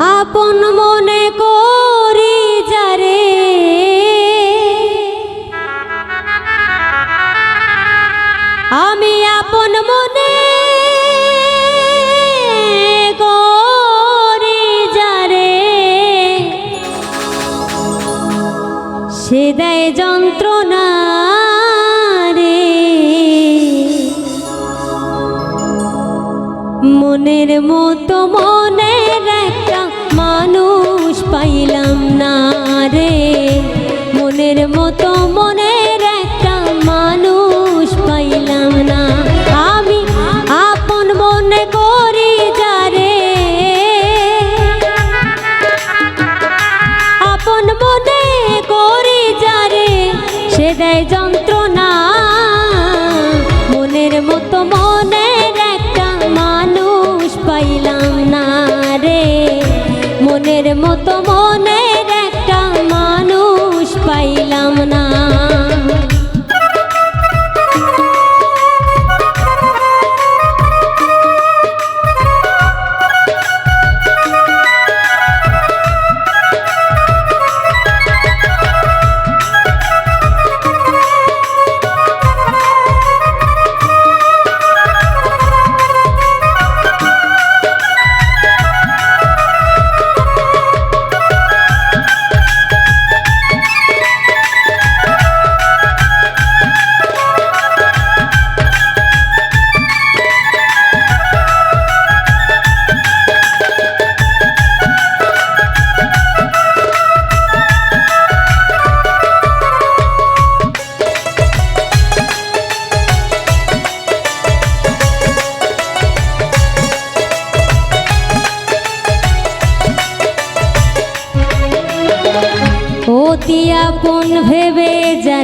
আপন মনে করি যারে। আমি আপন মনে করি যারে। সে দেয় যন্ত্রণা মনের মতো মনের রে মনের মতো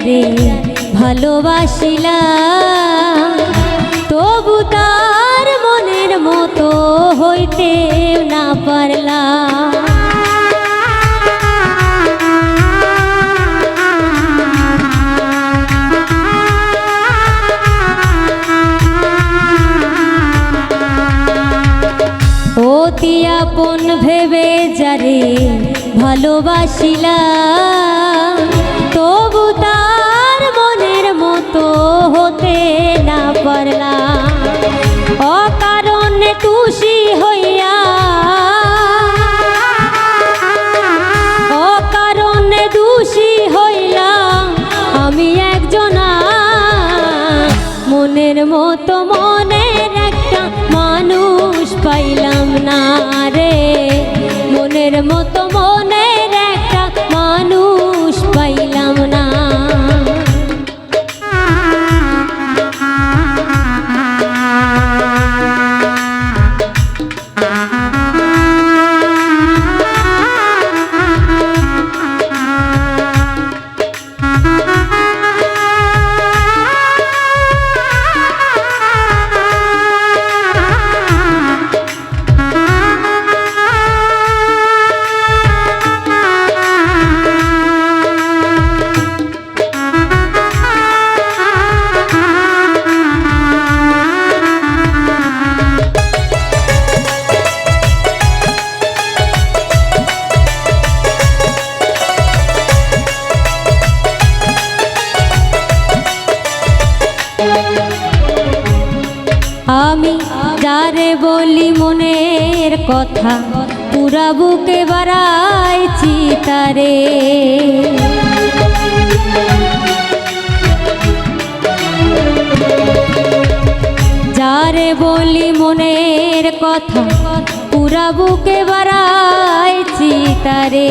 যারে ভালোবাসিলা তবু তার মনের মতো হইতে না পারলা অতি আপন ভেবে যারে ভালোবাসিলা না কথা পুরা বুকে বাড়াইছি তারে। যারে বলি মনের কথা পুরা বুকে বাড়াইছি তারে।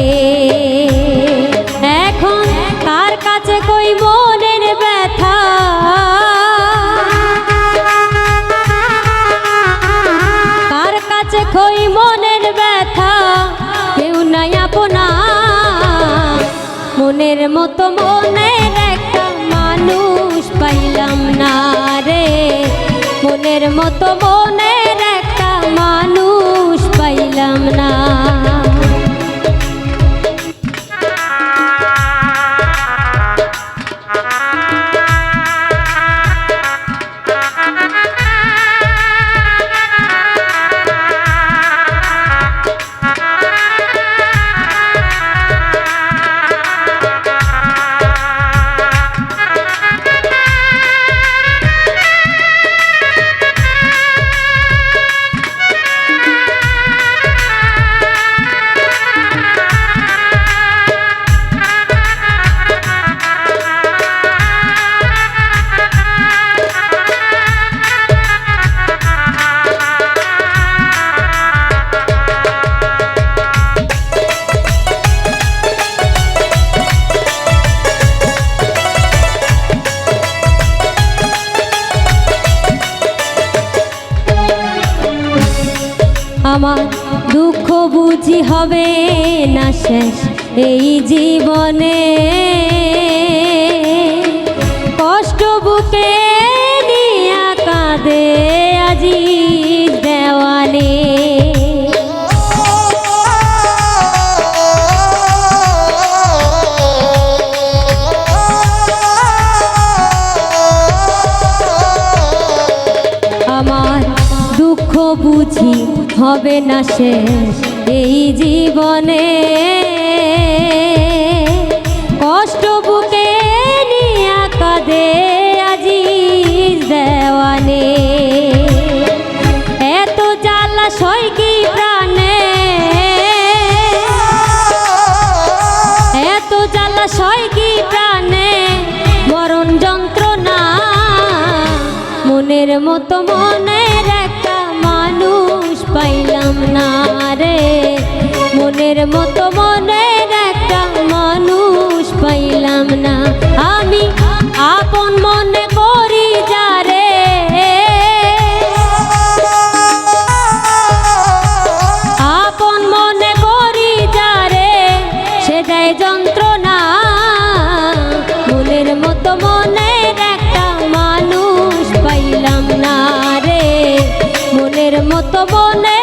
মনের ব্যথা, কেউ নাই আপনা মনের মতো মনের একটা মানুষ পাইলাম না রে। মনের মতো মনের আমার দুঃখ বুঝি হবে না শেষ। এই জীবনে বুঝি হবে না শেষ এই জীবনে। কষ্ট বুকে নিয়া কাঁদে আজি দেওয়ানে। এত জ্বালা সই কি প্রাণে? এত জ্বালা সয় কি প্রাণে? মরণ যন্ত্রণা মনের মতো মনের না মনের মতো মনের একটা মানুষ পাইলাম না। আমি আপন মনে করি যারে আপন মনে করি যারে সে দেয় যন্ত্রণা। মনের মতো মনের একটা মানুষ পাইলাম না রে। মনের মতো মনের